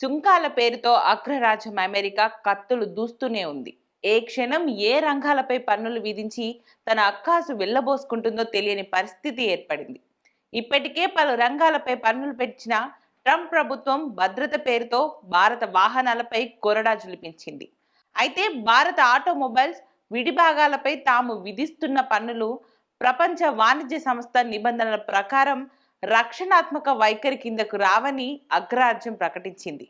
సుంకాల పేరుతో అగ్రరాజ్యం అమెరికా కత్తులు దూస్తూనే ఉంది. ఏ క్షణం ఏ రంగాలపై పన్నులు విధించి తన అక్కాసు వెళ్ళబోసుకుంటుందో తెలియని పరిస్థితి ఏర్పడింది. ఇప్పటికే పలు రంగాలపై పన్నులు పెట్టిన ట్రంప్ ప్రభుత్వం భద్రత పేరుతో భారత వాహనాలపై కొరడా జులిపించింది అయితే భారత ఆటోమొబైల్స్ విడిభాగాలపై తాము విధిస్తున్న పన్నులు ప్రపంచ వాణిజ్య సంస్థ నిబంధనల ప్రకారం రక్షణాత్మక వైఖరి కిందకు రావని అగ్రరాజ్యం ప్రకటించింది.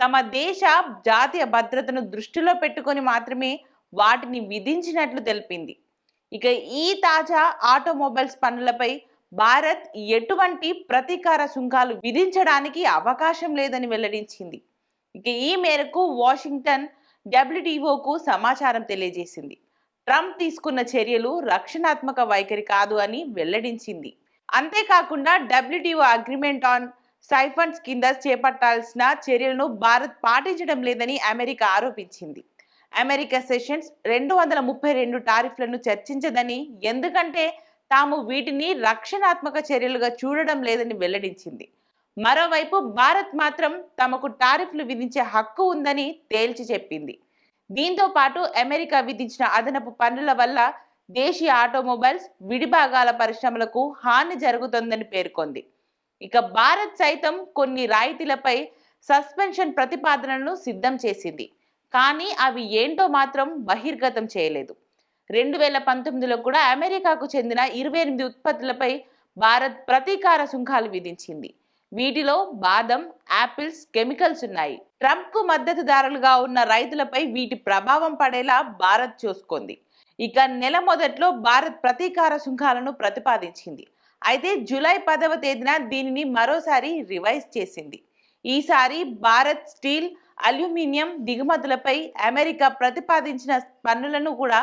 తమ దేశ జాతీయ భద్రతను దృష్టిలో పెట్టుకొని మాత్రమే వాటిని విధించినట్లు తెలిపింది. ఇక ఈ తాజా ఆటోమొబైల్స్ పనులపై భారత్ ఎటువంటి ప్రతీకార సుంకాలు విధించడానికి అవకాశం లేదని వెల్లడించింది. ఇక ఈ మేరకు వాషింగ్టన్ డబ్ల్యూటీఓకు సమాచారం తెలియజేసింది. ట్రంప్ తీసుకున్న చర్యలు రక్షణాత్మక వైఖరి కాదు అని వెల్లడించింది. అంతేకాకుండా డబ్ల్యూటీఓ అగ్రిమెంట్ ఆన్ సైఫండ్స్ కింద చేపట్టాల్సిన చర్యలను భారత్ పాటించడం లేదని అమెరికా ఆరోపించింది. అమెరికా సెషన్స్ రెండు వందల ముప్పై రెండు టారిఫ్లను చర్చించదని ఎందుకంటే తాము వీటిని రక్షణాత్మక చర్యలుగా చూడడం లేదని వెల్లడించింది. మరోవైపు భారత్ మాత్రం తమకు టారిఫ్లు విధించే హక్కు ఉందని తేల్చి చెప్పింది. దీంతో పాటు అమెరికా విధించిన అదనపు పన్నుల వల్ల దేశీయ ఆటోమొబైల్స్ విడిభాగాల పరిశ్రమలకు హాని జరుగుతుందని పేర్కొంది. ఇక భారత్ సైతం కొన్ని రాయితీలపై సస్పెన్షన్ ప్రతిపాదనలను సిద్ధం చేసింది. కానీ అవి ఏంటో మాత్రం బహిర్గతం చేయలేదు. రెండు వేల పంతొమ్మిదిలో కూడా అమెరికాకు చెందిన ఇరవై ఎనిమిది ఉత్పత్తులపై భారత్ ప్రతీకార సుంకాలు విధించింది. వీటిలో బాదం యాపిల్స్ కెమికల్స్ ఉన్నాయి. ట్రంప్కు మద్దతుదారులుగా ఉన్న రైతులపై వీటి ప్రభావం పడేలా భారత్ చూసుకుంది. ఇక నెల మొదట్లో భారత్ ప్రతీకార సుంకాలను ప్రతిపాదించింది. అయితే జూలై పదవ తేదీన దీనిని మరోసారి రివైజ్ చేసింది. ఈసారి భారత్ స్టీల్ అల్యూమినియం దిగుమతులపై అమెరికా ప్రతిపాదించిన పన్నులను కూడా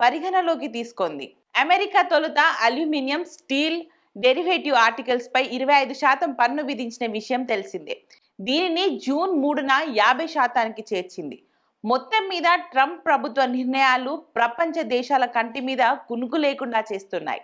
పరిగణలోకి తీసుకుంది. అమెరికా తొలుత అల్యూమినియం స్టీల్ డెరివేటివ్ ఆర్టికల్స్ పై ఇరవై ఐదు శాతం పన్ను విధించిన విషయం తెలిసిందే. దీనిని జూన్ మూడున యాభై శాతానికి చేర్చింది. మొత్తం మీద ట్రంప్ ప్రభుత్వ నిర్ణయాలు ప్రపంచ దేశాల కంటి మీద కునుకు లేకుండా చేస్తున్నాయి.